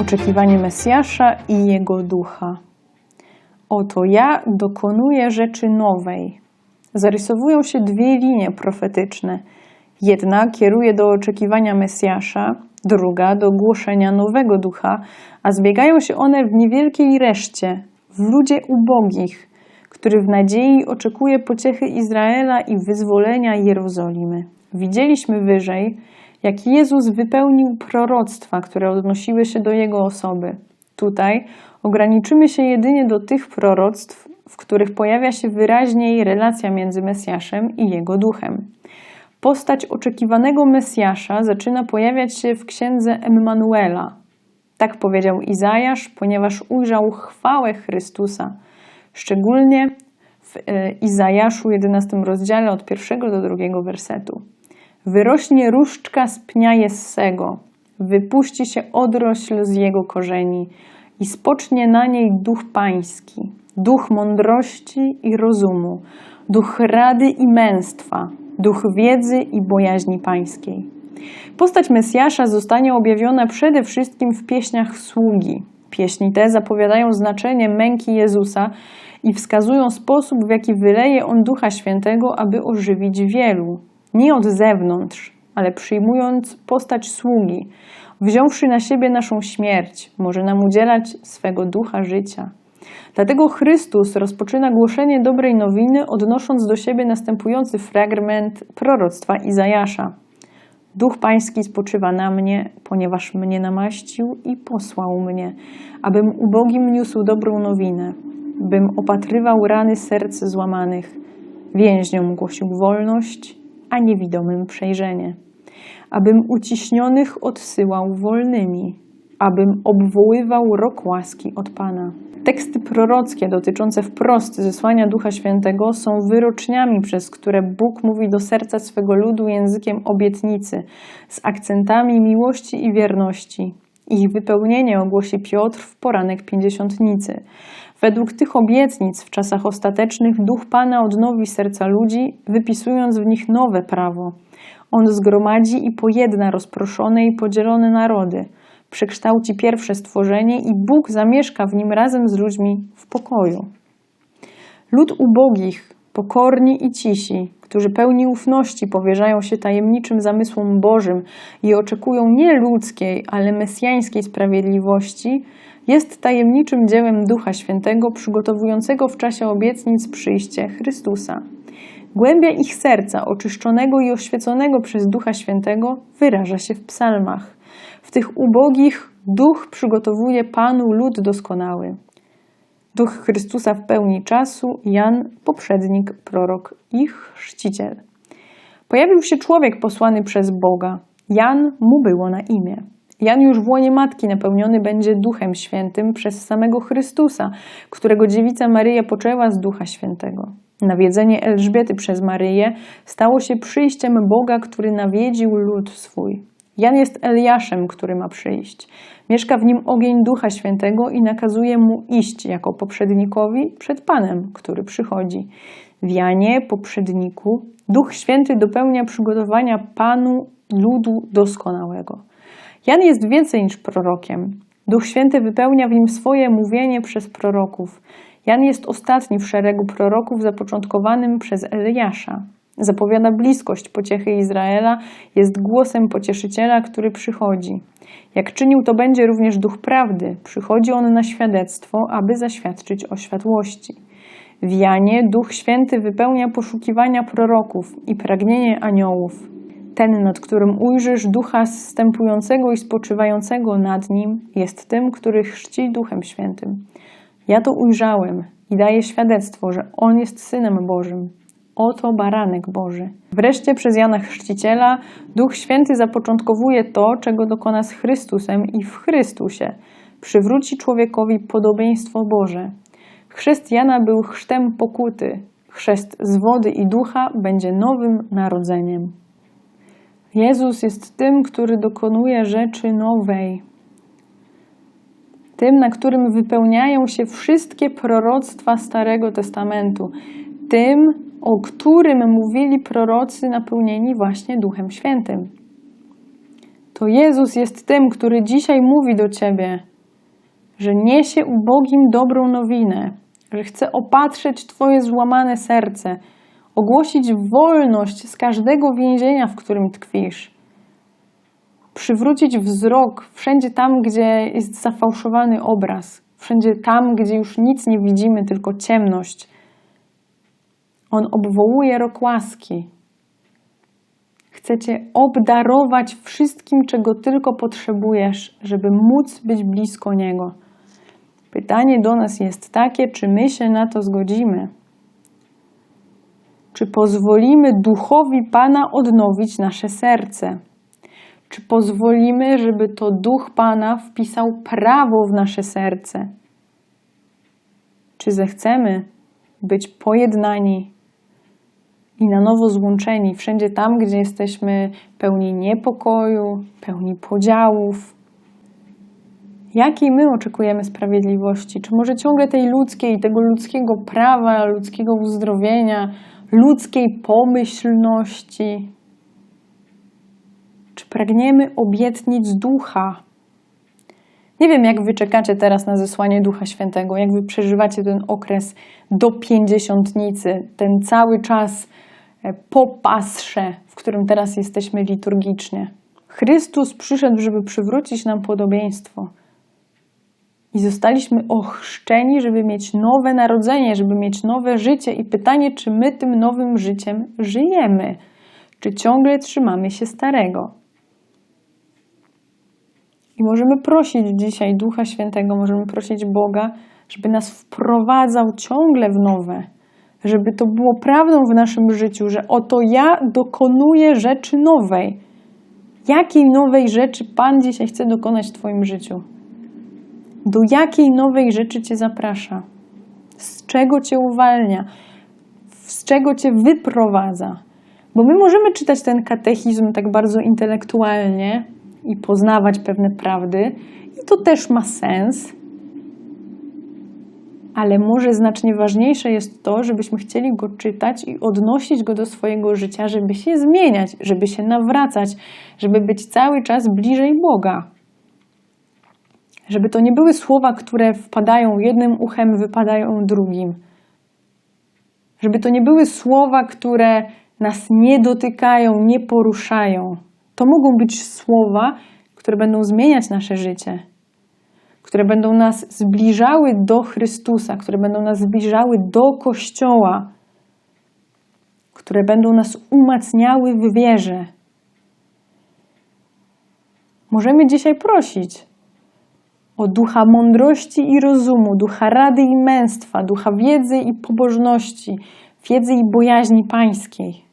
Oczekiwanie Mesjasza i Jego Ducha. Oto ja dokonuję rzeczy nowej. Zarysowują się dwie linie profetyczne. Jedna kieruje do oczekiwania Mesjasza, druga do głoszenia nowego ducha, a zbiegają się one w niewielkiej reszcie, w ludzie ubogich, który w nadziei oczekuje pociechy Izraela i wyzwolenia Jerozolimy. Widzieliśmy wyżej, jak Jezus wypełnił proroctwa, które odnosiły się do Jego osoby. Tutaj ograniczymy się jedynie do tych proroctw, w których pojawia się wyraźniej relacja między Mesjaszem i Jego duchem. Postać oczekiwanego Mesjasza zaczyna pojawiać się w księdze Emmanuela. Tak powiedział Izajasz, ponieważ ujrzał chwałę Chrystusa. Szczególnie w e, Izajaszu 11 rozdziale od pierwszego do drugiego wersetu. Wyrośnie różdżka z pnia Jessego, wypuści się odrośl z jego korzeni i spocznie na niej duch pański, duch mądrości i rozumu, duch rady i męstwa, duch wiedzy i bojaźni pańskiej. Postać Mesjasza zostanie objawiona przede wszystkim w pieśniach sługi. Pieśni te zapowiadają znaczenie męki Jezusa i wskazują sposób, w jaki wyleje on Ducha Świętego, aby ożywić wielu. Nie od zewnątrz, ale przyjmując postać sługi, wziąwszy na siebie naszą śmierć, może nam udzielać swego ducha życia. Dlatego Chrystus rozpoczyna głoszenie dobrej nowiny, odnosząc do siebie następujący fragment proroctwa Izajasza. Duch Pański spoczywa na mnie, ponieważ mnie namaścił i posłał mnie, abym ubogim niósł dobrą nowinę, bym opatrywał rany serc złamanych, więźniom głosił wolność, a niewidomym przejrzenie, abym uciśnionych odsyłał wolnymi, abym obwoływał rok łaski od Pana. Teksty prorockie dotyczące wprost zesłania Ducha Świętego są wyroczniami, przez które Bóg mówi do serca swego ludu językiem obietnicy, z akcentami miłości i wierności. Ich wypełnienie ogłosi Piotr w poranek pięćdziesiątnicy. Według tych obietnic w czasach ostatecznych Duch Pana odnowi serca ludzi, wypisując w nich nowe prawo. On zgromadzi i pojedna rozproszone i podzielone narody – przekształci pierwsze stworzenie i Bóg zamieszka w nim razem z ludźmi w pokoju. Lud ubogich, pokorni i cisi, którzy pełni ufności powierzają się tajemniczym zamysłom Bożym i oczekują nie ludzkiej, ale mesjańskiej sprawiedliwości, jest tajemniczym dziełem Ducha Świętego przygotowującego w czasie obietnic przyjście Chrystusa. Głębia ich serca, oczyszczonego i oświeconego przez Ducha Świętego, wyraża się w psalmach. W tych ubogich duch przygotowuje Panu lud doskonały. Duch Chrystusa w pełni czasu, Jan, poprzednik, prorok i chrzciciel. Pojawił się człowiek posłany przez Boga. Jan mu było na imię. Jan już w łonie matki napełniony będzie Duchem Świętym przez samego Chrystusa, którego dziewica Maryja poczęła z Ducha Świętego. Nawiedzenie Elżbiety przez Maryję stało się przyjściem Boga, który nawiedził lud swój. Jan jest Eliaszem, który ma przyjść. Mieszka w nim ogień Ducha Świętego i nakazuje mu iść jako poprzednikowi przed Panem, który przychodzi. W Janie, poprzedniku, Duch Święty dopełnia przygotowania Panu ludu doskonałego. Jan jest więcej niż prorokiem. Duch Święty wypełnia w nim swoje mówienie przez proroków. Jan jest ostatni w szeregu proroków zapoczątkowanym przez Eliasza. Zapowiada bliskość pociechy Izraela, jest głosem pocieszyciela, który przychodzi. Jak czynił to będzie również duch prawdy, przychodzi on na świadectwo, aby zaświadczyć o światłości. W Janie Duch Święty wypełnia poszukiwania proroków i pragnienie aniołów. Ten, nad którym ujrzysz ducha zstępującego i spoczywającego nad nim, jest tym, który chrzci Duchem Świętym. Ja to ujrzałem i daję świadectwo, że On jest Synem Bożym. Oto baranek Boży. Wreszcie przez Jana Chrzciciela Duch Święty zapoczątkowuje to, czego dokona z Chrystusem i w Chrystusie. Przywróci człowiekowi podobieństwo Boże. Chrzest Jana był chrztem pokuty. Chrzest z wody i ducha będzie nowym narodzeniem. Jezus jest tym, który dokonuje rzeczy nowej. Tym, na którym wypełniają się wszystkie proroctwa Starego Testamentu. Tym, o którym mówili prorocy napełnieni właśnie Duchem Świętym. To Jezus jest tym, który dzisiaj mówi do ciebie: że niesie ubogim dobrą nowinę, że chce opatrzyć Twoje złamane serce, ogłosić wolność z każdego więzienia, w którym tkwisz, przywrócić wzrok wszędzie tam, gdzie jest zafałszowany obraz, wszędzie tam, gdzie już nic nie widzimy, tylko ciemność. On obwołuje rok łaski. Chce Cię obdarować wszystkim, czego tylko potrzebujesz, żeby móc być blisko Niego. Pytanie do nas jest takie, czy my się na to zgodzimy? Czy pozwolimy Duchowi Pana odnowić nasze serce? Czy pozwolimy, żeby to Duch Pana wpisał prawo w nasze serce? Czy zechcemy być pojednani i na nowo złączeni wszędzie tam, gdzie jesteśmy pełni niepokoju, pełni podziałów? Jakiej my oczekujemy sprawiedliwości? Czy może ciągle tej ludzkiej, tego ludzkiego prawa, ludzkiego uzdrowienia, ludzkiej pomyślności? Czy pragniemy obietnic ducha? Nie wiem, jak wy czekacie teraz na zesłanie Ducha Świętego, jak wy przeżywacie ten okres do pięćdziesiątnicy, ten cały czas po pasrze, w którym teraz jesteśmy liturgicznie. Chrystus przyszedł, żeby przywrócić nam podobieństwo. I zostaliśmy ochrzczeni, żeby mieć nowe narodzenie, żeby mieć nowe życie. I pytanie, czy my tym nowym życiem żyjemy? Czy ciągle trzymamy się starego? I możemy prosić dzisiaj Ducha Świętego, możemy prosić Boga, żeby nas wprowadzał ciągle w nowe, żeby to było prawdą w naszym życiu, że oto ja dokonuję rzeczy nowej. Jakiej nowej rzeczy Pan dzisiaj chce dokonać w Twoim życiu? Do jakiej nowej rzeczy Cię zaprasza? Z czego Cię uwalnia? Z czego Cię wyprowadza? Bo my możemy czytać ten katechizm tak bardzo intelektualnie i poznawać pewne prawdy, i to też ma sens. Ale może znacznie ważniejsze jest to, żebyśmy chcieli go czytać i odnosić go do swojego życia, żeby się zmieniać, żeby się nawracać, żeby być cały czas bliżej Boga. Żeby to nie były słowa, które wpadają jednym uchem, wypadają drugim. Żeby to nie były słowa, które nas nie dotykają, nie poruszają. To mogą być słowa, które będą zmieniać nasze życie, które będą nas zbliżały do Chrystusa, które będą nas zbliżały do Kościoła, które będą nas umacniały w wierze. Możemy dzisiaj prosić o ducha mądrości i rozumu, ducha rady i męstwa, ducha wiedzy i pobożności, wiedzy i bojaźni pańskiej.